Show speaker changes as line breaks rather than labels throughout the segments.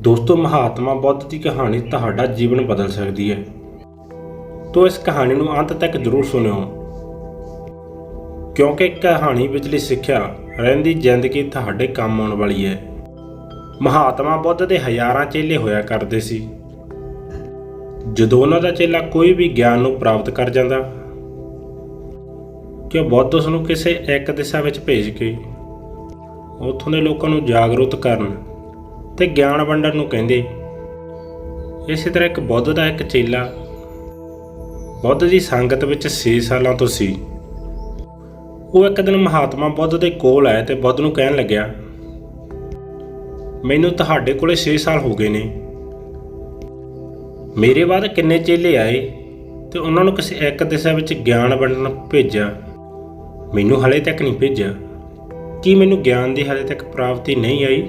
ਦੋਸਤੋ, ਮਹਾਤਮਾ ਬੁੱਧ ਦੀ ਕਹਾਣੀ ਤੁਹਾਡਾ ਜੀਵਨ ਬਦਲ ਸਕਦੀ ਹੈ। ਤੋ ਇਸ ਕਹਾਣੀ ਨੂੰ ਅੰਤ ਤੱਕ ਜ਼ਰੂਰ ਸੁਣਿਓ। ਕਿਉਂਕਿ ਕਹਾਣੀ ਵਿਚਲੀ ਸਿੱਖਿਆ ਰਹਿੰਦੀ ਜ਼ਿੰਦਗੀ ਤੁਹਾਡੇ ਕੰਮ ਆਉਣ ਵਾਲੀ ਹੈ। ਮਹਾਤਮਾ ਬੁੱਧ ਦੇ ਹਜ਼ਾਰਾਂ ਚੇਲੇ ਹੋਇਆ ਕਰਦੇ ਸੀ। ਜਦੋਂ ਉਹਨਾਂ ਦਾ ਚੇਲਾ ਕੋਈ ਵੀ ਗਿਆਨ ਨੂੰ ਪ੍ਰਾਪਤ ਕਰ ਜਾਂਦਾ, ਕਿ ਬੁੱਧ ਉਸ ਨੂੰ ਕਿਸੇ ਇੱਕ ਦਿਸ਼ਾ ਵਿੱਚ ਭੇਜ ਕੇ ਉੱਥੋਂ ਦੇ ਲੋਕਾਂ ਨੂੰ ਜਾਗਰੂਕ ਕਰਨ ਤੇ ਗਿਆਨ ਵੰਡਣ ਨੂੰ ਕਹਿੰਦੇ। ਇਸੇ ਤਰ੍ਹਾਂ ਇੱਕ ਬੁੱਧ ਦਾ ਇੱਕ ਚੇਲਾ ਬੁੱਧ ਦੀ ਸੰਗਤ ਵਿੱਚ 6 ਸਾਲਾਂ ਤੋਂ ਸੀ। ਉਹ ਇੱਕ ਦਿਨ ਮਹਾਤਮਾ ਬੁੱਧ ਦੇ ਕੋਲ ਆਇਆ ਤੇ ਬੁੱਧ ਨੂੰ ਕਹਿਣ ਲੱਗਿਆ, ਮੈਨੂੰ ਤੁਹਾਡੇ ਕੋਲੇ 6 ਸਾਲ ਹੋ ਗਏ ਨੇ। ਮੇਰੇ ਬਾਅਦ ਕਿੰਨੇ ਚੇਲੇ ਆਏ ਤੇ ਉਹਨਾਂ ਨੂੰ ਕਿਸੇ ਇੱਕ ਦਿਸ਼ਾ ਵਿੱਚ ਗਿਆਨ ਵੰਡਣ ਭੇਜਿਆ। ਮੈਨੂੰ ਹਲੇ ਤੱਕ ਨਹੀਂ ਭੇਜਿਆ। ਕੀ ਮੈਨੂੰ ਗਿਆਨ ਦੀ ਹਲੇ ਤੱਕ ਪ੍ਰਾਪਤੀ ਨਹੀਂ ਆਈ?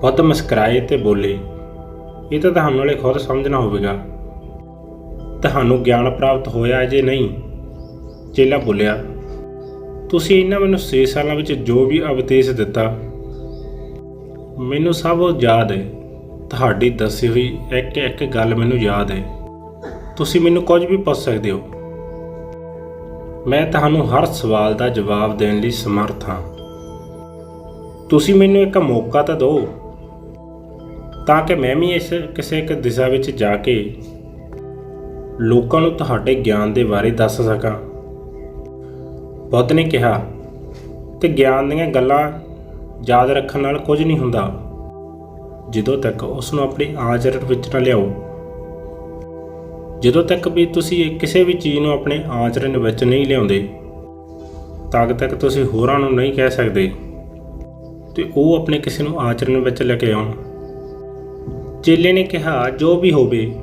ਬੁੱਧ ਮੁਸਕਰਾਏ ਤੇ ਬੋਲੇ, ਇਹ ਤਾਂ ਤੁਹਾਨੂੰ ਨਾਲੇ ਖੁਦ ਸਮਝਣਾ ਹੋਵੇਗਾ। ਤੁਹਾਨੂੰ ਗਿਆਨ ਪ੍ਰਾਪਤ ਹੋਇਆ ਜੇ ਨਹੀਂ, ਚੇਲਾ ਬੋਲਿਆ, ਤੁਸੀਂ ਇਹਨਾਂ ਮੈਨੂੰ 6 ਸਾਲਾਂ ਵਿੱਚ ਜੋ ਵੀ ਉਪਦੇਸ਼ ਦਿੱਤਾ, ਮੈਨੂੰ ਸਭ ਉਹ ਯਾਦ ਹੈ ਤੁਹਾਡੀ ਦੱਸੀ ਹੋਈ ਇੱਕ ਇੱਕ ਗੱਲ ਮੈਨੂੰ ਯਾਦ ਹੈ ਤੁਸੀਂ ਮੈਨੂੰ ਕੁਝ ਵੀ ਪੁੱਛ ਸਕਦੇ ਹੋ। ਮੈਂ ਤੁਹਾਨੂੰ ਹਰ ਸਵਾਲ ਦਾ ਜਵਾਬ ਦੇਣ ਲਈ ਸਮਰੱਥ ਹਾਂ। ਤੁਸੀਂ ਮੈਨੂੰ ਇੱਕ ਮੌਕਾ ਤਾਂ ਦਿਓ। ਤਾਂ ਕਿ ਮੈਂ ਵੀ ਇਸ ਕਿਸੇ ਇੱਕ ਦਿਸ਼ਾ ਵਿੱਚ ਜਾ ਕੇ ਲੋਕਾਂ ਨੂੰ ਤੁਹਾਡੇ ਗਿਆਨ ਦੇ ਬਾਰੇ ਦੱਸ ਸਕਾਂ। ਬੁੱਧ ਨੇ ਕਿਹਾ, ਤੇ ਗਿਆਨ ਦੀਆਂ ਗੱਲਾਂ ਯਾਦ ਰੱਖਣ ਨਾਲ ਕੁਝ ਨਹੀਂ ਹੁੰਦਾ। ਜਦੋਂ ਤੱਕ ਉਸ ਨੂੰ ਆਪਣੀ ਆਚਰਣ ਵਿੱਚ ਨਾ ਲਿਆਓ। ਜਦੋਂ ਤੱਕ ਵੀ ਤੁਸੀਂ ਕਿਸੇ ਵੀ ਚੀਜ਼ ਨੂੰ ਆਪਣੇ ਆਚਰਣ ਵਿੱਚ ਨਹੀਂ ਲਿਆਉਂਦੇ, ਤਦ ਤੱਕ ਤੁਸੀਂ ਹੋਰਾਂ ਨੂੰ ਨਹੀਂ ਕਹਿ ਸਕਦੇ। ਤੇ ਉਹ ਆਪਣੇ ਕਿਸੇ ਨੂੰ ਆਚਰਣ ਵਿੱਚ ਲੈ ਕੇ ਆਉਣ। ਚੇਲੇ ਨੇ ਕਿਹਾ, ਜੋ ਵੀ ਹੋਵੇ,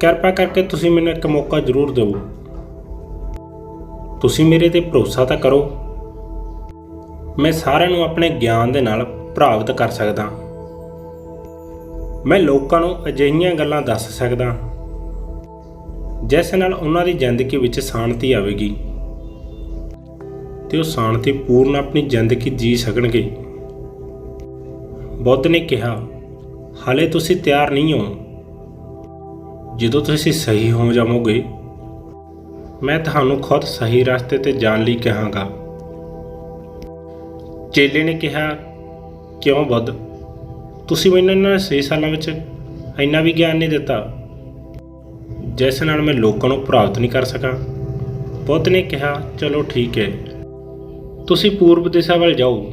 ਕਿਰਪਾ ਕਰਕੇ ਤੁਸੀਂ ਮੈਨੂੰ ਇੱਕ ਮੌਕਾ ਜ਼ਰੂਰ ਦਿਓ। ਤੁਸੀਂ ਮੇਰੇ ਤੇ ਭਰੋਸਾ ਤਾਂ ਕਰੋ। ਮੈਂ ਸਾਰਿਆਂ ਨੂੰ ਆਪਣੇ ਗਿਆਨ ਦੇ ਨਾਲ ਪ੍ਰਭਾਵਿਤ ਕਰ ਸਕਦਾ। ਮੈਂ ਲੋਕਾਂ ਨੂੰ ਅਜਿਹੀਆਂ ਗੱਲਾਂ ਦੱਸ ਸਕਦਾ, ਜਿਸ ਨਾਲ ਉਹਨਾਂ ਦੀ ਜ਼ਿੰਦਗੀ ਵਿੱਚ ਸ਼ਾਂਤੀ ਆਵੇਗੀ ਤੇ ਉਹ ਸ਼ਾਂਤੀ ਪੂਰਨ ਆਪਣੀ ਜ਼ਿੰਦਗੀ ਜੀ ਸਕਣਗੇ। ਬੁੱਧ ਨੇ ਕਿਹਾ ਹਾਲੇ ਤੁਸੀਂ ਤਿਆਰ ਨਹੀਂ ਹੋ। ਜਦੋਂ ਤੁਸੀਂ ਸਹੀ ਹੋ ਜਾਵੋਗੇ, ਮੈਂ ਤੁਹਾਨੂੰ ਖੁਦ ਸਹੀ ਰਸਤੇ ਤੇ ਜਾਣ ਲਈ ਕਹਾਂਗਾ। ਚੇਲੇ ਨੇ ਕਿਹਾ, ਕਿਉਂ ਬੁੱਧ? ਤੁਸੀਂ ਮੈਨੂੰ ਇਹਨਾਂ 6 ਸਾਲਾਂ ਵਿੱਚ ਇੰਨਾ ਵੀ ਗਿਆਨ ਨਹੀਂ ਦਿੱਤਾ, ਜਿਸ ਨਾਲ ਮੈਂ ਲੋਕਾਂ ਨੂੰ ਪ੍ਰਭਾਵਿਤ ਨਹੀਂ ਕਰ ਸਕਾਂ। ਬੁੱਧ ਨੇ ਕਿਹਾ, ਚਲੋ ਠੀਕ ਹੈ। ਤੁਸੀਂ ਪੂਰਬ ਦਿਸ਼ਾ ਵੱਲ ਜਾਓ।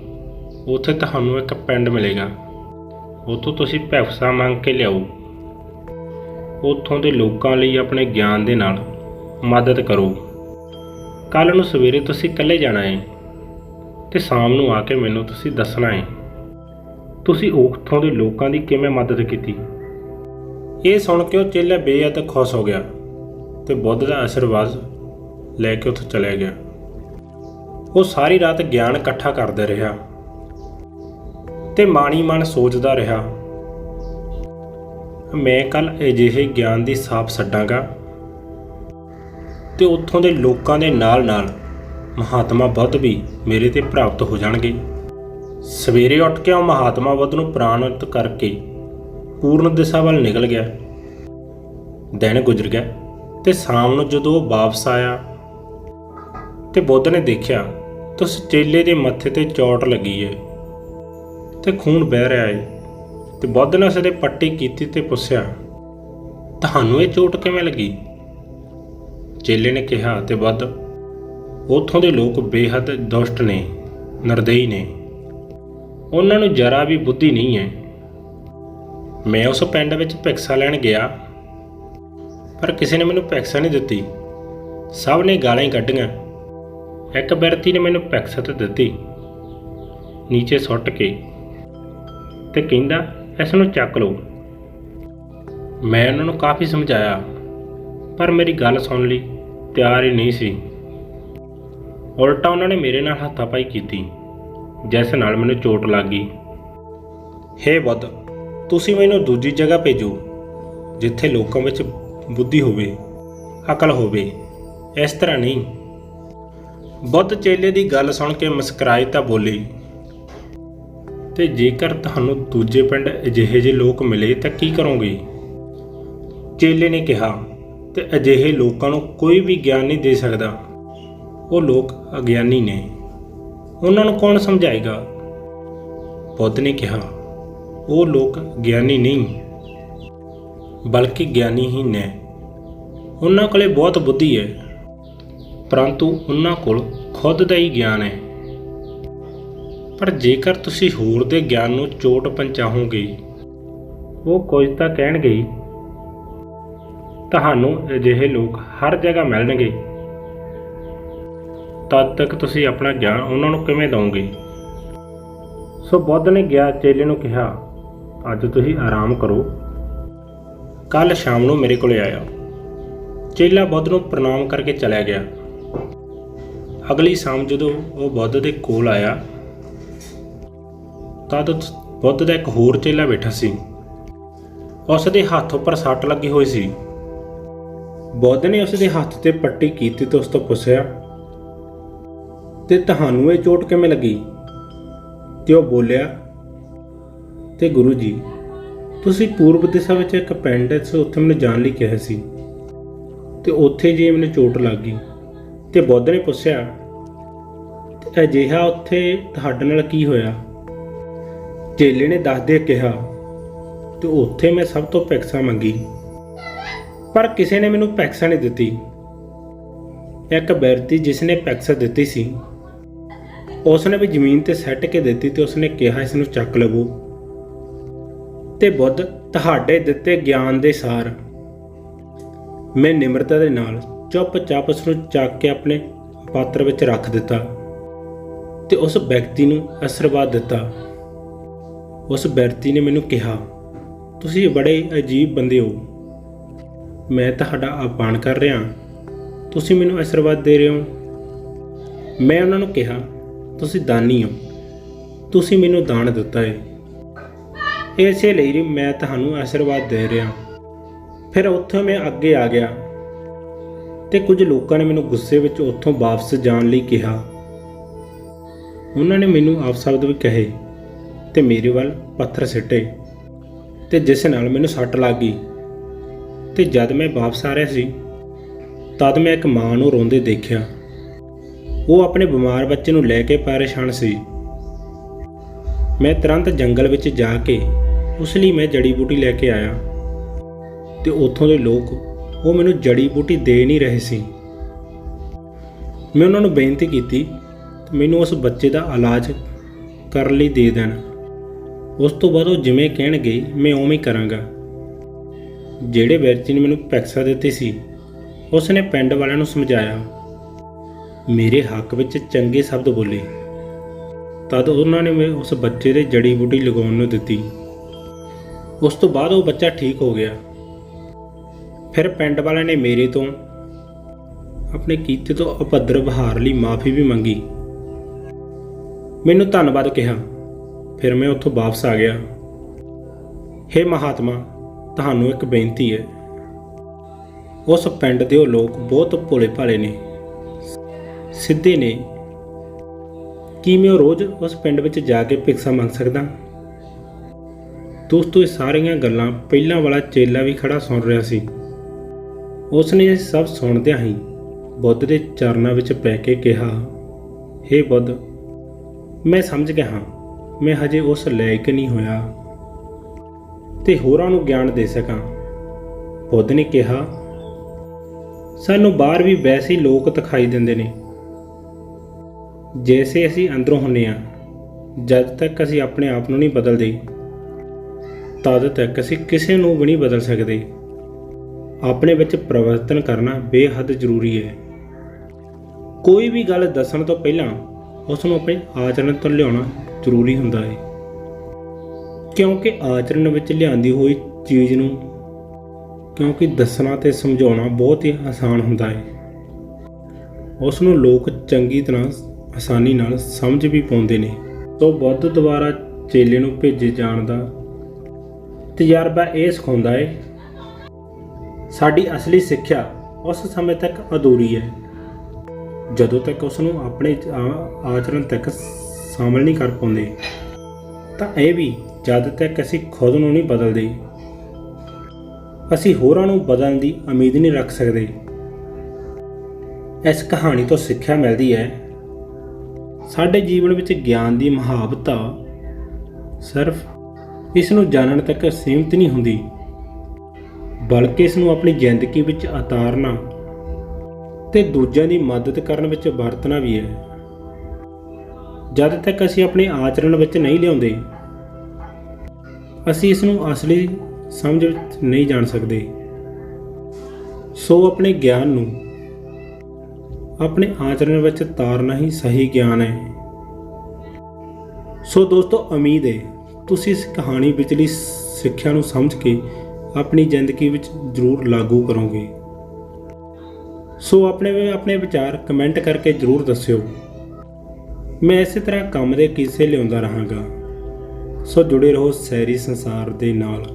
ਉੱਥੇ ਤੁਹਾਨੂੰ ਇੱਕ ਪਿੰਡ ਮਿਲੇਗਾ। ਉੱਥੋਂ ਤੁਸੀਂ ਭੈਫਸਾ ਮੰਗ ਕੇ ਲਿਆਓ। ਉੱਥੋਂ ਦੇ ਲੋਕਾਂ ਲਈ ਆਪਣੇ ਗਿਆਨ ਦੇ ਨਾਲ ਮਦਦ ਕਰੋ। ਕੱਲ ਨੂੰ ਸਵੇਰੇ ਤੁਸੀਂ ਇਕੱਲੇ ਜਾਣਾ ਹੈ ਤੇ ਸ਼ਾਮ ਨੂੰ ਆ ਕੇ ਮੈਨੂੰ ਤੁਸੀਂ ਦੱਸਣਾ ਹੈ। ਤੁਸੀਂ ਉੱਥੋਂ ਦੇ ਲੋਕਾਂ ਦੀ ਕਿਵੇਂ ਮਦਦ ਕੀਤੀ? ਇਹ ਸੁਣ ਕੇ ਉਹ ਚੇਲਾ ਬੇਅਦ ਖੁਸ਼ ਹੋ ਗਿਆ ਤੇ ਬੁੱਧ ਦਾ ਆਸ਼ੀਰਵਾਦ ਲੈ ਕੇ ਉੱਥੋਂ ਚਲਿਆ ਗਿਆ। ਉਹ ਸਾਰੀ ਰਾਤ ਗਿਆਨ ਇਕੱਠਾ ਕਰਦਾ ਰਿਹਾ। ਤੇ ਮਾਣੀ ਮਨ ਸੋਚਦਾ ਰਿਹਾ। ਮੈਂ ਕੱਲ ਅਜਿਹੇ ਗਿਆਨ ਦੀ ਸਾਪ ਛੱਡਾਂਗਾ ਤੇ ਉੱਥੋਂ ਦੇ ਲੋਕਾਂ ਦੇ ਨਾਲ-ਨਾਲ ਮਹਾਤਮਾ ਬੁੱਧ ਵੀ ਮੇਰੇ ਤੇ ਪ੍ਰਾਪਤ ਹੋ ਜਾਣਗੇ। ਸਵੇਰੇ ਉੱਠ ਕੇ ਉਹ ਮਹਾਤਮਾ ਬੁੱਧ ਨੂੰ ਪ੍ਰਾਣਿਤ ਕਰਕੇ ਪੂਰਨ ਦਿਸ਼ਾ ਵੱਲ ਨਿਕਲ ਗਿਆ। ਦਿਨ ਗੁਜ਼ਰ ਗਿਆ ਤੇ ਸ਼ਾਮ ਨੂੰ ਜਦੋਂ ਉਹ ਵਾਪਸ ਆਇਆ ਤੇ ਬੁੱਧ ਨੇ ਦੇਖਿਆ ਤੇ ਉਸ ਚੇਲੇ ਦੇ ਮੱਥੇ ਤੇ ਚੋਟ ਲੱਗੀ ਹੈ ਤੇ ਖੂਨ ਵਹਿ ਰਿਹਾ ਏ ਤੇ ਬੁੱਧ ਨੇ ਉਸ ਦੇ ਪੱਟੀ ਕੀਤੀ ਤੇ ਪੁੱਛਿਆ, ਤੁਹਾਨੂੰ ਇਹ ਚੋਟ ਕਿਵੇਂ ਲੱਗੀ? ਚੇਲੇ ਨੇ ਕਿਹਾ ਤੇ ਬੁੱਧ, ਉੱਥੋਂ ਦੇ ਲੋਕ ਬੇਹੱਦ ਦੁਸ਼ਟ ਨੇ, ਨਰਦਈ ਨੇ। ਉਹਨਾਂ ਨੂੰ ਜਰਾ ਵੀ ਬੁੱਧੀ ਨਹੀਂ ਹੈ ਮੈਂ ਉਸ ਪਿੰਡ ਵਿੱਚ ਭਿਕਸ਼ਾ ਲੈਣ ਗਿਆ, ਪਰ ਕਿਸੇ ਨੇ ਮੈਨੂੰ ਭਿਕਸ਼ਾ ਨਹੀਂ ਦਿੱਤੀ। ਸਭ ਨੇ ਗਾਲਾਂ ਹੀ ਕੱਢੀਆਂ। ਇੱਕ ਬਿਰਤੀ ਨੇ ਮੈਨੂੰ ਭਿਕਸ਼ਾ ਤੇ ਦਿੱਤੀ। ਨੀਚੇ ਸੁੱਟ ਕੇ ਤੇ ਕਹਿੰਦਾ, ਇਸ ਨੂੰ ਚੱਕ ਲਓ। ਮੈਂ ਉਹਨਾਂ ਨੂੰ ਕਾਫੀ ਸਮਝਾਇਆ, ਪਰ ਮੇਰੀ ਗੱਲ ਸੁਣ ਲਈ, ਤਿਆਰ ਹੀ ਨਹੀਂ ਸੀ। ਉਲਟਾ ਉਹਨਾਂ ਨੇ ਮੇਰੇ ਨਾਲ ਹੱਥਾਪਾਈ ਕੀਤੀ, ਜਿਸ ਨਾਲ ਮੈਨੂੰ ਚੋਟ ਲੱਗ ਗਈ। ਹੇ ਬੁੱਧ ਤੁਸੀਂ ਮੈਨੂੰ ਦੂਜੀ ਜਗ੍ਹਾ ਭੇਜੋ, ਜਿੱਥੇ ਲੋਕਾਂ ਵਿੱਚ ਬੁੱਧੀ ਹੋਵੇ, ਅਕਲ ਹੋਵੇ, ਇਸ ਤਰ੍ਹਾਂ ਨਹੀਂ। ਬੁੱਧ ਚੇਲੇ ਦੀ ਗੱਲ ਸੁਣ ਕੇ ਮੁਸਕਰਾਏ ਤਾਂ ਬੋਲੀ ਤੇ ਜੇਕਰ ਤੁਹਾਨੂੰ ਦੂਜੇ ਪਿੰਡ ਅਜਿਹੇ ਜਿਹੇ ਲੋਕ ਮਿਲੇ ਤਾਂ ਕੀ ਕਰੋਗੇ? ਚੇਲੇ ਨੇ ਕਿਹਾ, ਤੇ ਅਜਿਹੇ ਲੋਕਾਂ ਨੂੰ ਕੋਈ ਵੀ ਗਿਆਨ ਨਹੀਂ ਦੇ ਸਕਦਾ। ਉਹ ਲੋਕ ਅਗਿਆਨੀ ਨੇ। ਉਹਨਾਂ ਨੂੰ ਕੌਣ ਸਮਝਾਏਗਾ? ਬੁੱਧ ਨੇ ਕਿਹਾ, ਉਹ ਲੋਕ ਗਿਆਨੀ ਨਹੀਂ, ਬਲਕਿ ਗਿਆਨੀ ਹੀ ਨੇ। ਉਹਨਾਂ ਕੋਲੇ ਬਹੁਤ ਬੁੱਧੀ ਹੈ, ਪਰੰਤੂ ਉਹਨਾਂ ਕੋਲ ਖੁਦ ਦਾ ਹੀ ਗਿਆਨ ਹੈ। ਪਰ ਜੇਕਰ ਤੁਸੀਂ ਹੋਰ ਦੇ ਗਿਆਨ ਨੂੰ ਚੋਟ ਪਹੁੰਚਾਹੋਗੇ ਉਹ ਕੁਝ ਤਾਂ ਕਹਿਣਗੇ ਤੁਹਾਨੂੰ ਅਜਿਹੇ ਲੋਕ ਹਰ ਜਗ੍ਹਾ ਮਿਲਣਗੇ। ਤਦ ਤੱਕ ਤੁਸੀਂ ਆਪਣਾ ਗਿਆਨ ਉਹਨਾਂ ਨੂੰ ਕਿਵੇਂ ਦਵੋਗੇ ਸੋ ਬੁੱਧ ਨੇ ਗਿਆ ਚੇਲੇ ਨੂੰ ਕਿਹਾ, ਅੱਜ ਤੁਸੀਂ ਆਰਾਮ ਕਰੋ। ਕੱਲ ਸ਼ਾਮ ਨੂੰ ਮੇਰੇ ਕੋਲੇ ਆਇਆ ਚੇਲਾ ਬੁੱਧ ਨੂੰ ਪ੍ਰਣਾਮ ਕਰਕੇ ਚਲਾ ਗਿਆ। ਅਗਲੀ ਸ਼ਾਮ ਜਦੋਂ ਉਹ ਬੁੱਧ ਦੇ ਕੋਲ ਆਇਆ ਤਦ ਬੁੱਧ ਦਾ ਇੱਕ ਹੋਰ ਚੇਲਾ ਬੈਠਾ ਸੀ। ਉਸ ਦੇ ਹੱਥ ਉੱਪਰ ਸੱਟ ਲੱਗੀ ਹੋਈ ਸੀ। ਬੁੱਧ ਨੇ ਉਸ ਦੇ ਹੱਥ ਤੇ ਪੱਟੀ ਕੀਤੀ ਤੇ ਉਸ ਤੋਂ ਪੁੱਛਿਆ, ਤੇ ਤੁਹਾਨੂੰ ਇਹ ਚੋਟ ਕਿਵੇਂ ਲੱਗੀ? ਤੇ ਉਹ ਬੋਲਿਆ, ਤੇ ਗੁਰੂ ਜੀ, ਤੁਸੀਂ ਪੂਰਬ ਦਿਸ਼ਾ ਵਿੱਚ ਇੱਕ ਪਿੰਡ ਹੈ ਸੋ ਉੱਥੇ ਮੈਨੂੰ ਜਾਣ ਲਈ ਕਿਹਾ ਸੀ। ਤੇ ਉੱਥੇ ਜੇ ਮੈਨੂੰ ਚੋਟ ਲੱਗ ਗਈ। ਤੇ ਬੁੱਧ ਨੇ ਪੁੱਛਿਆ ਅਜਿਹਾ ਉੱਥੇ ਤੁਹਾਡੇ ਨਾਲ ਕੀ ਹੋਇਆ? ਚੇਲੇ ਨੇ ਦੱਸਦੇ ਕਿਹਾ, ਤੇ ਉੱਥੇ ਮੈਂ ਸਭ ਤੋਂ ਪੈਕਸਾ ਮੰਗੀ। ਪਰ ਕਿਸੇ ਨੇ ਮੈਨੂੰ ਪੈਕਸਾ ਨਹੀਂ ਦਿੱਤੀ। ਇੱਕ ਬੈਰਤੀ ਜਿਸ ਨੇ ਪੈਕਸਾ ਦਿੱਤੀ ਸੀ ਉਸ ਨੇ ਵੀ ਜ਼ਮੀਨ ਤੇ ਸੱਟ ਕੇ ਦਿੱਤੀ ਤੇ ਉਸ ਨੇ ਕਿਹਾ, ਇਸ ਨੂੰ ਚੱਕ ਲਵੋ। ਤੇ ਬੁੱਧ, ਤੁਹਾਡੇ ਦਿੱਤੇ ਗਿਆਨ ਦੇ ਸਾਰ ਮੈਂ ਨਿਮਰਤਾ ਦੇ ਨਾਲ ਚੁੱਪਚਾਪ ਉਸ ਨੂੰ ਚੱਕ ਕੇ ਆਪਣੇ ਪਾਤਰ ਵਿੱਚ ਰੱਖ ਦਿੱਤਾ ਤੇ ਉਸ ਵਿਅਕਤੀ ਨੂੰ ਅਸ਼ੀਰਵਾਦ ਦਿੱਤਾ। ਉਸ ਵਿਅਕਤੀ ਨੇ ਮੈਨੂੰ ਕਿਹਾ, ਤੁਸੀਂ ਬੜੇ ਅਜੀਬ ਬੰਦੇ ਹੋ। ਮੈਂ ਤੁਹਾਡਾ ਅਪਮਾਨ ਕਰ ਰਿਹਾ ਤੁਸੀਂ ਮੈਨੂੰ ਅਸ਼ੀਰਵਾਦ ਦੇ ਰਹੇ ਹੋ। ਮੈਂ ਉਹਨਾਂ ਨੂੰ ਕਿਹਾ, ਤੁਸੀਂ ਦਾਨੀ ਹੋ। ਤੁਸੀਂ ਮੈਨੂੰ ਦਾਨ ਦਿੱਤਾ ਹੈ। ਇਸੇ ਲਈ ਮੈਂ ਤੁਹਾਨੂੰ ਆਸ਼ੀਰਵਾਦ ਦੇ ਰਿਹਾ ਫਿਰ ਉੱਥੋਂ ਮੈਂ ਅੱਗੇ ਆ ਗਿਆ ਤੇ ਕੁਝ ਲੋਕਾਂ ਨੇ ਮੈਨੂੰ ਗੁੱਸੇ ਵਿੱਚ ਉੱਥੋਂ ਵਾਪਸ ਜਾਣ ਲਈ ਕਿਹਾ। ਉਹਨਾਂ ਨੇ ਮੈਨੂੰ ਆਪ ਸ਼ਬਦ ਵੀ ਕਹੇ ਤੇ ਮੇਰੇ ਵੱਲ ਪੱਥਰ ਸਿੱਟੇ ਤੇ ਜਿਸ ਨਾਲ ਮੈਨੂੰ ਸੱਟ ਲੱਗ ਗਈ ਤੇ ਜਦ ਮੈਂ ਵਾਪਸ ਆ ਰਿਹਾ ਸੀ, ਤਦ ਮੈਂ ਇੱਕ ਮਾਂ ਨੂੰ ਰੋਂਦੇ ਦੇਖਿਆ। ਉਹ ਆਪਣੇ ਬਿਮਾਰ ਬੱਚੇ ਨੂੰ ਲੈ ਕੇ ਪਰੇਸ਼ਾਨ ਸੀ। ਮੈਂ ਤੁਰੰਤ ਜੰਗਲ ਵਿੱਚ ਜਾ ਕੇ ਉਸ ਲਈ ਮੈਂ ਜੜੀ ਬੂਟੀ ਲੈ ਕੇ ਆਇਆ ਤੇ ਉੱਥੋਂ ਦੇ ਲੋਕ ਉਹ ਮੈਨੂੰ ਜੜੀ ਬੂਟੀ ਦੇ ਨਹੀਂ ਰਹੇ ਸੀ। ਮੈਂ ਉਹਨਾਂ ਨੂੰ ਬੇਨਤੀ ਕੀਤੀ, ਮੈਨੂੰ ਉਸ ਬੱਚੇ ਦਾ ਇਲਾਜ ਕਰਨ ਲਈ ਦੇ ਦੇਣ। ਉਸ ਤੋਂ ਬਾਅਦ ਉਹ ਜਿਵੇਂ ਕਹਿਣਗੇ, ਮੈਂ ਉਵੇਂ ਹੀ ਕਰਾਂਗਾ। ਜਿਹੜੇ ਵਿਅਕਤੀ ਨੇ ਮੈਨੂੰ ਪੈਕਸਾ ਦਿੱਤੇ ਸੀ ਉਸ ਨੇ ਪਿੰਡ ਵਾਲਿਆਂ ਨੂੰ ਸਮਝਾਇਆ। ਮੇਰੇ ਹੱਕ ਵਿੱਚ ਚੰਗੇ ਸ਼ਬਦ ਬੋਲੇ। ਤਦ ਉਹਨਾਂ ਨੇ ਮੈਂ ਉਸ ਬੱਚੇ ਦੇ ਜੜੀ ਬੂਟੀ ਲਗਾਉਣ ਨੂੰ ਦਿੱਤੀ। ਉਸ ਤੋਂ ਬਾਅਦ ਉਹ ਬੱਚਾ ਠੀਕ ਹੋ ਗਿਆ। ਫਿਰ ਪਿੰਡ ਵਾਲਿਆਂ ਨੇ ਮੇਰੇ ਤੋਂ ਆਪਣੇ ਕੀਤੇ ਤੋਂ ਅਪੱਦਰ ਵਿਹਾਰ ਲਈ ਮਾਫੀ ਵੀ ਮੰਗੀ। ਮੈਨੂੰ ਧੰਨਵਾਦ ਕਿਹਾ। ਫਿਰ ਮੈਂ ਉੱਥੋਂ ਵਾਪਸ ਆ ਗਿਆ। ਹੇ ਮਹਾਤਮਾ, ਤੁਹਾਨੂੰ ਇੱਕ ਬੇਨਤੀ ਹੈ। ਉਸ ਪਿੰਡ ਦੇ ਉਹ ਲੋਕ ਬਹੁਤ ਭੋਲੇ ਭਾਲੇ ਨੇ। ਸਿੱਧੇ ਨੇ। ਕੀ ਮੈਂ ਉਹ ਰੋਜ਼ ਉਸ ਪਿੰਡ ਵਿੱਚ ਜਾ ਕੇ ਭਿਕਸ਼ਾ ਮੰਗ ਸਕਦਾ? ਦੋਸਤੋ, ਇਹ ਸਾਰੀਆਂ ਗੱਲਾਂ ਪਹਿਲਾਂ ਵਾਲਾ ਚੇਲਾ ਵੀ ਖੜਾ ਸੁਣ ਰਿਹਾ ਸੀ। ਉਸ ਨੇ ਇਹ ਸਭ ਸੁਣਦਿਆਂ ਹੀ ਬੁੱਧ ਦੇ ਚਰਨਾਂ ਵਿੱਚ ਪੈ ਕੇ ਕਿਹਾ हे ਬੁੱਧ, ਮੈਂ ਸਮਝ ਗਿਆ ਹਾਂ। ਮੈਂ ਹਜੇ ਉਸ ਲਾਇਕ ਨਹੀਂ ਹੋਇਆ। ਤੇ ਹੋਰਾਂ ਨੂੰ ਗਿਆਨ ਦੇ ਸਕਾਂ। ਬੁੱਧ ਨੇ ਕਿਹਾ, ਸਾਨੂੰ ਬਾਹਰ ਵੀ ਵੈਸੇ ਹੀ ਲੋਕ ਦਿਖਾਈ ਦਿੰਦੇ ਨੇ। ਜੈਸੇ ਅਸੀਂ ਅੰਦਰੋਂ ਹੁੰਨੇ ਆ, ਜਦ ਤੱਕ ਅਸੀਂ ਆਪਣੇ ਆਪ ਨੂੰ ਨਹੀਂ ਬਦਲਦੇ, ਤਦ ਤੱਕ ਅਸੀਂ ਕਿਸੇ ਨੂੰ ਵੀ ਨਹੀਂ ਬਦਲ ਸਕਦੇ। ਆਪਣੇ ਵਿੱਚ ਪਰਿਵਰਤਨ ਕਰਨਾ ਬੇਹੱਦ ਜ਼ਰੂਰੀ ਹੈ। ਕੋਈ ਵੀ ਗੱਲ ਦੱਸਣ ਤੋਂ ਪਹਿਲਾਂ ਉਸ ਨੂੰ ਆਪਣੇ ਆਚਰਣ ਤੋਂ ਲਿਆਉਣਾ ਜ਼ਰੂਰੀ ਹੁੰਦਾ ਹੈ। ਕਿਉਂਕਿ ਆਚਰਣ ਵਿੱਚ ਲਿਆਂਦੀ ਹੋਈ ਚੀਜ਼ ਨੂੰ ਕਿਉਂਕਿ ਦੱਸਣਾ ਤੇ ਸਮਝਾਉਣਾ ਬਹੁਤ ਹੀ ਆਸਾਨ ਹੁੰਦਾ ਹੈ। ਉਸ ਨੂੰ ਲੋਕ ਚੰਗੀ ਤਰ੍ਹਾਂ ਆਸਾਨੀ ਨਾਲ ਸਮਝ ਵੀ ਪਾਉਂਦੇ ਨੇ। ਤੋਂ ਬੁੱਧ ਦੁਆਰਾ ਚੇਲੇ ਨੂੰ ਭੇਜੇ ਜਾਣ ਦਾ ਤਜਰਬਾ ਇਹ ਸਿਖਾਉਂਦਾ ਹੈ, ਸਾਡੀ ਅਸਲੀ ਸਿੱਖਿਆ ਉਸ ਸਮੇਂ ਤੱਕ ਅਧੂਰੀ ਹੈ। ਜਦੋਂ ਤੱਕ ਉਸ ਨੂੰ ਆਪਣੇ ਆ- ਆਚਰਣ ਤੱਕ ਸ਼ਾਮਲ ਨਹੀਂ ਕਰ ਪਾਉਂਦੇ, ਤਾਂ ਇਹ ਵੀ ਜਦ ਤੱਕ ਅਸੀਂ ਖੁਦ ਨੂੰ ਨਹੀਂ ਬਦਲਦੇ। ਅਸੀਂ ਹੋਰਾਂ ਨੂੰ ਬਦਲਣ ਦੀ ਉਮੀਦ ਨਹੀਂ ਰੱਖ ਸਕਦੇ। ਇਸ ਕਹਾਣੀ ਤੋਂ ਸਿੱਖਿਆ ਮਿਲਦੀ ਹੈ, ਸਾਡੇ ਜੀਵਨ ਵਿੱਚ ਗਿਆਨ ਦੀ ਮਹਾਵਤਾ ਸਿਰਫ ਇਸ ਨੂੰ ਜਾਣਨ ਤੱਕ ਸੀਮਿਤ ਨਹੀਂ ਹੁੰਦੀ, ਬਲਕਿ ਇਸ ਨੂੰ ਆਪਣੀ ਜ਼ਿੰਦਗੀ ਵਿੱਚ ਉਤਾਰਨਾ ਤੇ ਦੂਜਿਆਂ ਦੀ ਮਦਦ ਕਰਨ ਵਿੱਚ ਵਰਤਣਾ ਵੀ ਹੈ। ਜਦ ਤੱਕ ਅਸੀਂ ਆਪਣੇ ਆਚਰਣ ਵਿੱਚ ਨਹੀਂ ਲਿਆਉਂਦੇ, ਅਸੀਂ ਇਸ ਨੂੰ ਅਸਲੀ ਸਮਝ ਵਿੱਚ ਨਹੀਂ ਜਾਣ ਸਕਦੇ। ਸੋ ਆਪਣੇ ਗਿਆਨ ਨੂੰ ਆਪਣੇ ਆਚਰਣ ਵਿੱਚ ਤਾਰਨਾ ਹੀ ਸਹੀ ਗਿਆਨ ਹੈ। ਸੋ ਦੋਸਤੋ, ਉਮੀਦ ਹੈ ਤੁਸੀਂ ਇਸ ਕਹਾਣੀ ਵਿਚਲੀ ਸਿੱਖਿਆ ਨੂੰ ਸਮਝ ਕੇ ਆਪਣੀ ਜ਼ਿੰਦਗੀ ਵਿੱਚ ਜ਼ਰੂਰ ਲਾਗੂ ਕਰੋਗੇ। ਸੋ ਆਪਣੇ ਆਪਣੇ ਵਿਚਾਰ ਕਮੈਂਟ ਕਰਕੇ ਜ਼ਰੂਰ ਦੱਸਿਓ। ਮੈਂ ਇਸੇ ਤਰ੍ਹਾਂ ਕੰਮ ਦੇ ਕਿੱਸੇ ਲਿਆਉਂਦਾ ਰਹਾਂਗਾ। ਸੋ ਜੁੜੇ ਰਹੋ ਸੈਰੀ ਸੰਸਾਰ ਦੇ ਨਾਲ।